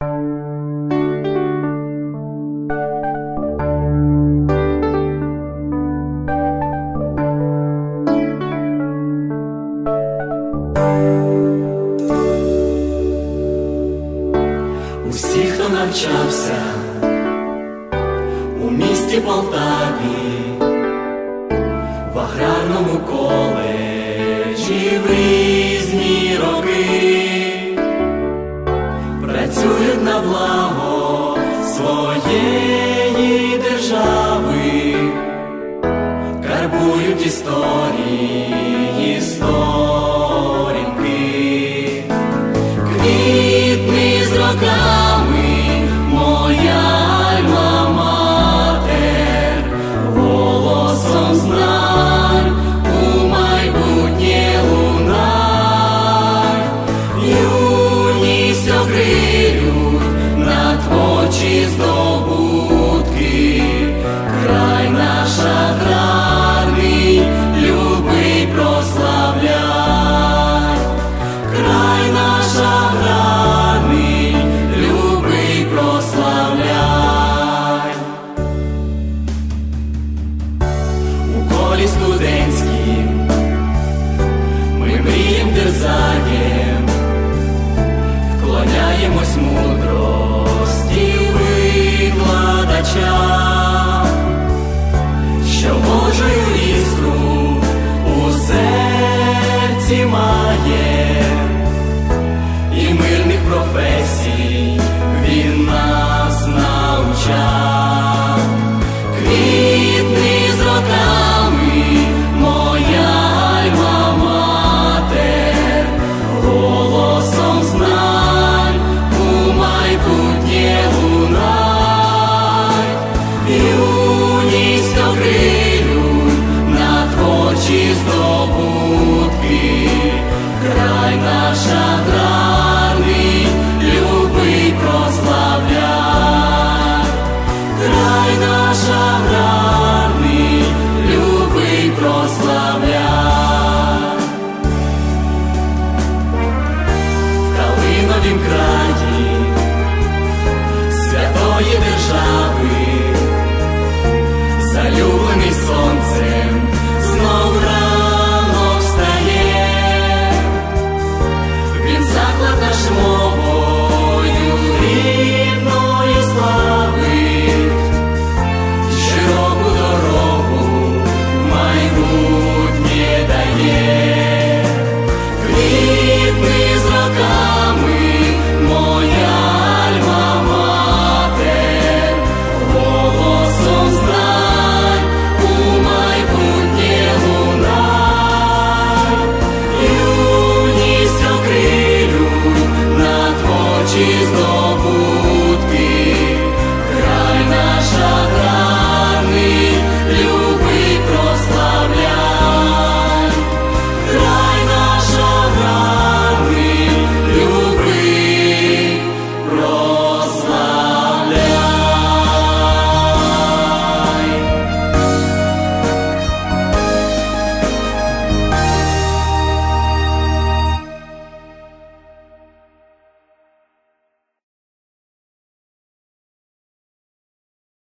Усі, хто навчався у місті Полтаві, в аграрному коледжі в Римі. історії сторінки, квітний з роками. going on.